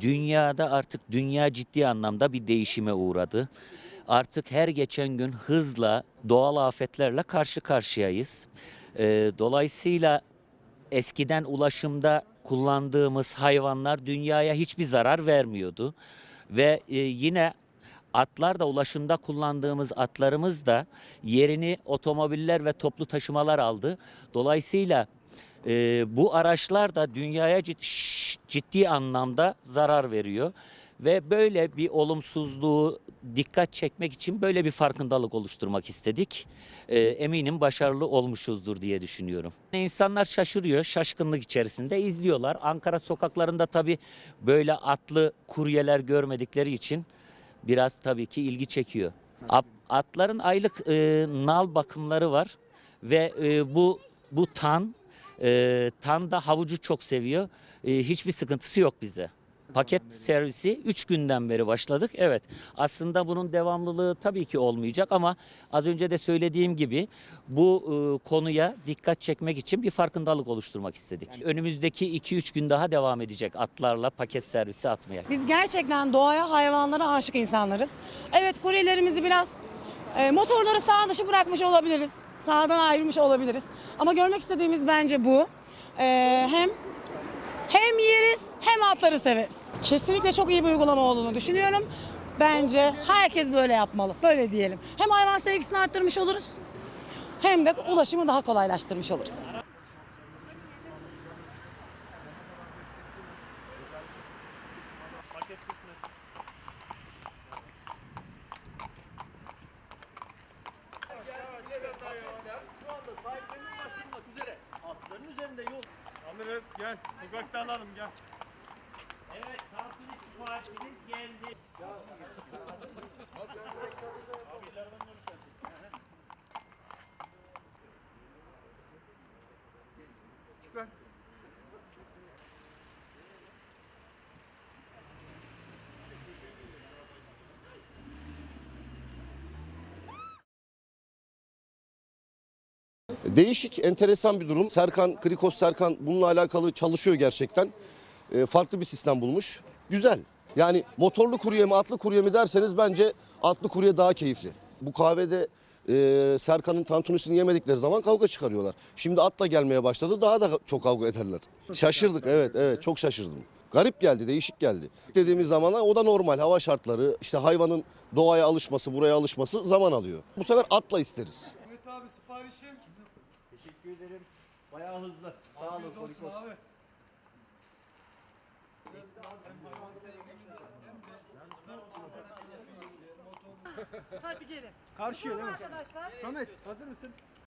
Dünyada artık dünya ciddi anlamda bir değişime uğradı. Artık her geçen gün hızla doğal afetlerle karşı karşıyayız. Ee, dolayısıyla eskiden ulaşımda kullandığımız hayvanlar dünyaya hiçbir zarar vermiyordu. Ve e, yine atlar da ulaşımda kullandığımız atlarımız da yerini otomobiller ve toplu taşımalar aldı. Dolayısıyla e, bu araçlar da dünyaya ciddi, ciddi anlamda zarar veriyor. Ve böyle bir olumsuzluğu dikkat çekmek için böyle bir farkındalık oluşturmak istedik. E, eminim başarılı olmuşuzdur diye düşünüyorum. İnsanlar şaşırıyor, şaşkınlık içerisinde izliyorlar. Ankara sokaklarında tabii böyle atlı kuryeler görmedikleri için biraz tabii ki ilgi çekiyor. At- Atların aylık e, nal bakımları var ve e, bu bu tan e, tan da havucu çok seviyor. E, hiçbir sıkıntısı yok bize. Paket servisi 3 günden beri başladık. Evet aslında bunun devamlılığı tabii ki olmayacak ama az önce de söylediğim gibi bu e, konuya dikkat çekmek için bir farkındalık oluşturmak istedik. Önümüzdeki 2-3 gün daha devam edecek atlarla paket servisi atmaya. Biz gerçekten doğaya, hayvanlara aşık insanlarız. Evet kuryelerimizi biraz e, motorları sağ dışı bırakmış olabiliriz. Sağdan ayrılmış olabiliriz. Ama görmek istediğimiz bence bu. E, hem hem yeriz hem atları severiz. Kesinlikle çok iyi bir uygulama olduğunu düşünüyorum. Bence herkes böyle yapmalı. Böyle diyelim. Hem hayvan sevgisini arttırmış oluruz hem de ulaşımı daha kolaylaştırmış oluruz. Şu anda sahiplerine ulaştırılmak üzere. Atların üzerinde yol. Alırız gel. Sokakta alalım gel. Evet, tantuni siparişiniz geldi. Çıkar. Değişik, enteresan bir durum. Serkan, Krikos Serkan bununla alakalı çalışıyor gerçekten. Ee, farklı bir sistem bulmuş. Güzel. Yani motorlu kurye mi, atlı kurye mi derseniz bence atlı kurye daha keyifli. Bu kahvede e, Serkan'ın tantunisini yemedikleri zaman kavga çıkarıyorlar. Şimdi atla gelmeye başladı daha da çok kavga ederler. Şaşırdık evet evet çok şaşırdım. Garip geldi, değişik geldi. Dediğimiz zaman o da normal hava şartları, işte hayvanın doğaya alışması, buraya alışması zaman alıyor. Bu sefer atla isteriz. Mehmet abi siparişim. Teşekkür ederim. Bayağı hızlı. Sağ olun. Afiyet olsun abi. Hadi gelin. Karşıya değil mi? Arkadaşlar Samet hazır mısın?